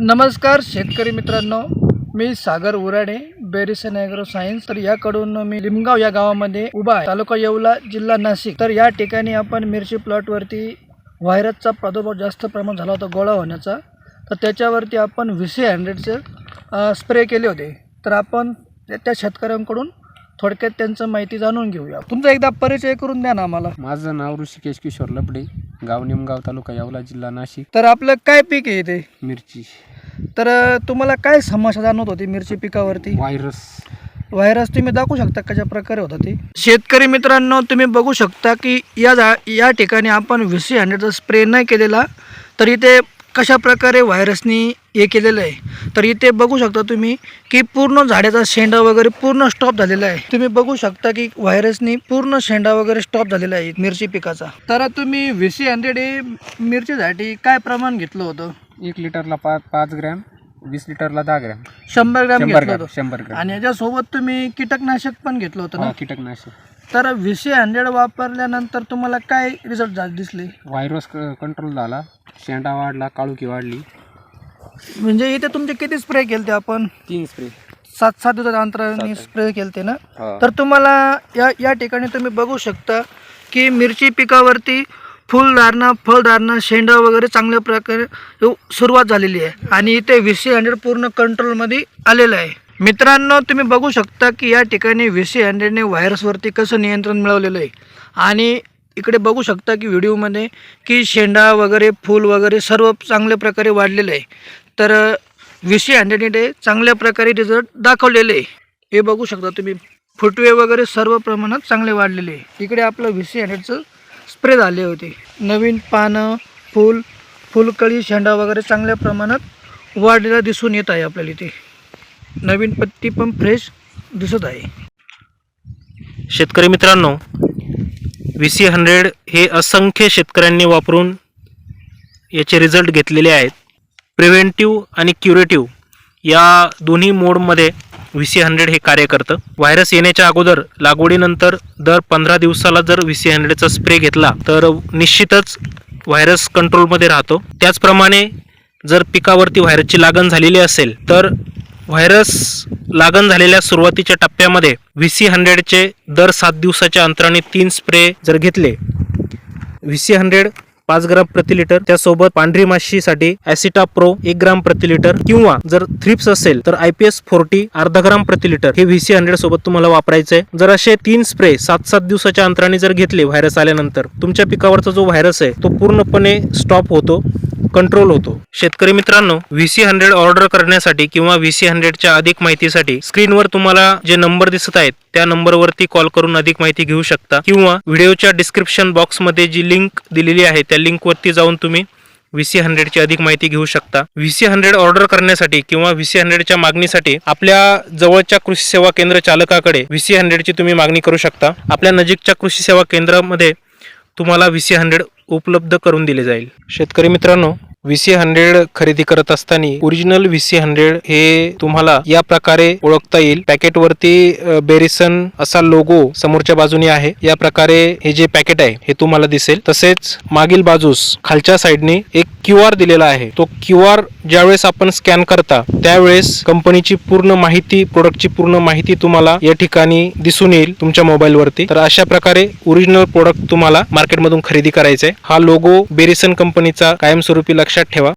नमस्कार शेतकरी मित्रांनो मी सागर उराडे बेरिसन ॲग्रो सायन्स. तर याकडून मी लिमगाव या गावामध्ये उभा आहे. तालुका येवला जिल्हा नाशिक. तर या ठिकाणी आपण मिरची प्लॉटवरती व्हायरसचा प्रादुर्भाव जास्त प्रमाण झाला होता गोळा होण्याचा. तर त्याच्यावरती आपण व्ही सी हंड्रेडचे स्प्रे केले होते. तर आपण त्या- त्या शेतकऱ्यांकडून थोडक्यात त्यांचं माहिती जाणून घेऊया. तुमचा एकदा परिचय करून द्या ना आम्हाला. माझं नाव ऋषिकेश किशोर लपडे. गाव निमगाव तालुका येवला जिल्हा नाशिक. तर आपलं काय पीक आहे ते मिरची. तर तुम्हाला काय समस्या जाणवत होती मिरची पिकावरती? व्हायरस. व्हायरस तुम्ही दाखवू शकता कशा प्रकारे होता ते? शेतकरी मित्रांनो तुम्ही बघू शकता की या जा या ठिकाणी आपण व्ही सी हंड्रेडचा स्प्रे नाही केलेला तर इथे कशा प्रकारे व्हायरसनी हे केलेलं आहे. तर इथे बघू शकता तुम्ही की पूर्ण झाडाचा शेंडा वगैरे पूर्ण स्टॉप झालेला आहे. तुम्ही बघू शकता की व्हायरसनी पूर्ण शेंडा वगैरे स्टॉप झालेला आहे मिरची पिकाचा. तर तुम्ही व्ही सी हंड्रेड हे मिरचीसाठी काय प्रमाण घेतलं होतं? एक लिटरला पाच पाच ग्रॅम वीस लिटरला दहा ग्रॅम. शंभर ग्रॅम शंभर घेतलं ग्रॅम होतं. शंभर ग्रॅम. आणि याच्यासोबत तुम्ही कीटकनाशक पण घेतलं होतं ना? हा, कीटकनाशक. तर व्ही सी हंड्रेड वापरल्यानंतर तुम्हाला काय रिझल्ट दिसले? व्हायरस कंट्रोल झाला. शेंडा वाढला काळुकी वाढली. म्हणजे इथे तुमचे किती स्प्रे केलते आपण? तीन स्प्रे सात सात दिवसाच्या अंतराने स्प्रे केलते ना? तर तुम्हाला या या ठिकाणी तुम्ही बघू शकता की मिरची पिकावरती फुलधारणा फळधारणा शेंडा वगैरे चांगल्या प्रकारे सुरुवात झालेली आहे. आणि इथे व्ही सी हंड्रेड पूर्ण कंट्रोलमध्ये आलेलं आहे. मित्रांनो तुम्ही बघू शकता की या ठिकाणी व्ही सी हंड्रेडने व्हायरसवरती कसं नियंत्रण मिळवलेलं आहे. आणि इकडे बघू शकता की व्हिडिओमध्ये की शेंडा वगैरे फूल वगैरे सर्व चांगल्या प्रकारे वाढलेलं आहे. तर व्ही सी हंड्रेडने चांगल्या प्रकारे रिझल्ट दाखवलेले आहे. हे बघू शकता तुम्ही. फुटवे वगैरे सर्व प्रमाणात चांगले वाढलेले आहे. इकडे आपलं व्ही सी हंड्रेडचं स्प्रे झाले होते. नवीन पानं फूल फुलकळी शेंडा वगैरे चांगल्या प्रमाणात वाढलेला दिसून येत आहे आपल्याला इथे. नवीन पत्ती पण फ्रेश दिसत आहे. शेतकरी मित्रांनो व्ही सी हंड्रेड हे असंख्य शेतकऱ्यांनी वापरून याचे रिझल्ट घेतलेले आहेत. प्रिव्हेंटिव्ह आणि क्युरेटिव्ह या दोन्ही मोडमध्ये व्ही सी हंड्रेड हे कार्य करतं. व्हायरस येण्याच्या अगोदर लागवडीनंतर दर पंधरा दिवसाला जर व्ही सी हंड्रेडचा स्प्रे घेतला तर निश्चितच व्हायरस कंट्रोलमध्ये राहतो. त्याचप्रमाणे जर पिकावरती व्हायरसची लागण झालेली असेल तर व्हायरस लागण झालेल्या सुरुवातीच्या टप्प्यामध्ये व्ही सी हंड्रेडचे दर सात दिवसाच्या अंतराने तीन स्प्रे जर घेतले व्ही सी हंड्रेड पाच ग्राम प्रति लिटर त्यासोबत पांढरी माशीसाठी ॲसिटा प्रो एक ग्राम प्रति लिटर किंवा जर थ्रिप्स असेल तर आय पी एस फोर्टी अर्धा ग्राम प्रति लिटर हे व्ही सी हंड्रेड सोबत तुम्हाला वापरायचं आहे. जर असे तीन स्प्रे सात सात दिवसाच्या अंतराने जर घेतले व्हायरस आल्यानंतर तुमच्या पिकावरचा जो व्हायरस आहे तो पूर्णपणे स्टॉप होतो. कंट्रोल होतो. शेतकरी मित्रांनो व्ही सी हंड्रेड ऑर्डर करण्यासाठी किंवा व्ही सी हंड्रेडच्या अधिक माहितीसाठी स्क्रीनवर तुम्हाला जे नंबर दिसत आहेत त्या नंबरवरती कॉल करून अधिक माहिती घेऊ शकता. किंवा व्हिडिओच्या डिस्क्रिप्शन बॉक्समध्ये जी लिंक दिलेली आहे त्या लिंकवरती जाऊन तुम्ही व्ही सी हंड्रेडची अधिक माहिती घेऊ शकता. व्ही सी हंड्रेड ऑर्डर करण्यासाठी किंवा व्ही सी हंड्रेडच्या मागणीसाठी आपल्या जवळच्या कृषी सेवा केंद्र चालकाकडे व्ही सी हंड्रेडची तुम्ही मागणी करू शकता. आपल्या नजीकच्या कृषी सेवा केंद्रामध्ये तुम्हाला व्ही सी हंड्रेड उपलब्ध करून दिले जाईल. शेतकरी मित्रांनो व्ही सी हंड्रेड खरेदी करत असताना ओरिजिनल व्ही सी हंड्रेड हे तुम्हाला या प्रकारे ओळखता येईल. पॅकेट वरती बेरिसन असा लोगो समोरच्या बाजूने आहे. या प्रकारे हे जे पॅकेट आहे हे तुम्हाला दिसेल. तसेच मागील बाजूस खालच्या साईडने एक क्यू आर दिलेला आहे. तो क्यू आर ज्यावेळेस आपण स्कॅन करता त्यावेळेस कंपनीची पूर्ण माहिती प्रोडक्टची पूर्ण माहिती तुम्हाला या ठिकाणी दिसून येईल तुमच्या मोबाईल वरती तर अशा प्रकारे ओरिजिनल प्रोडक्ट तुम्हाला मार्केटमधून खरेदी करायचे हा लोगो बेरिसन कंपनीचा कायमस्वरूपी लक्षात ठेवा.